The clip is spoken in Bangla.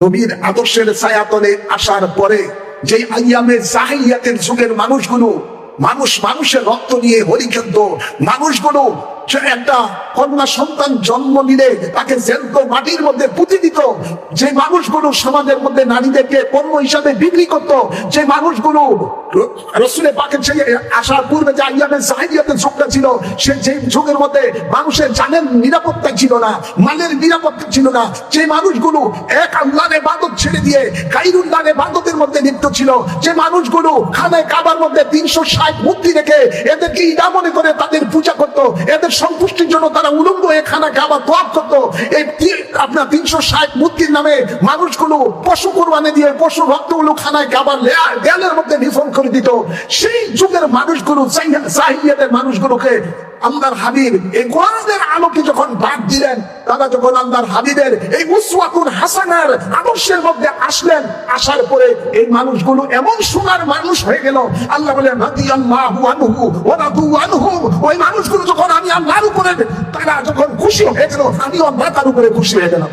নবীর আদর্শের ছায়াতলে আসার পরে যে আইয়ামে জাহিয়াতের যুগের মানুষগুলো, মানুষ মানুষের রক্ত নিয়ে হরি খেলত মানুষগুলো একটা কন্যা সন্তান জন্ম নিলে তাকে জ্যান্ত মাটির মধ্যে পুঁতে দিত যে মানুষগুলো সমাজের মধ্যে নারীদেরকে পণ্য হিসাবে বিক্রি করত, যে মানুষগুলো রসুলে পাকের সেই আসার পূর্বে যে আইয়ামে জাহিয়াতের যুগটা ছিল, সে যে যুগের মধ্যে মানুষের জানের নিরাপত্তা ছিল না, মালের নিরাপত্তা ছিল না, যে মানুষগুলো এক আল্লাহর বাদত ছেড়ে দিয়ে গাইরুল্লাহর বাদতের মধ্যে লিপ্ত ছিল, যে মানুষগুলো খানায় কাবার মধ্যে তিনশো ষাট মূর্তি রেখে এদেরকে ইডা মনে করে এদের সন্তুষ্টির জন্য তারা উলঙ্গ হয়ে খানা তোয়াব করতো। এই আপনার তিনশো ষাট মূর্তির নামে মানুষগুলো পশু কোরবানি দিয়ে পশু রক্তগুলো খানায় লেয়া- দেয়ালের মধ্যে নিফন করে দিত। সেই যুগের মানুষগুলো জাহিয়াতের মানুষগুলোকে আল্লাহর হাবিব এই কোরআনের আলোকে যখন বাদ দিলেন, তারা যখন আল্লাহর হাবিবের এই উসওয়াতুল হাসানার আদর্শের মধ্যে আসলেন, আসার পরে এই মানুষগুলো এমন সোনার মানুষ হয়ে গেল। আল্লাহ বলেন, রাদিয়াল্লাহু আনহু ওয়া রাদু আনহু। ওই মানুষগুলো উপরে তারা যখন খুশি হয়ে গেল আমি আল্লাহ তার উপরে খুশি হয়ে গেলাম।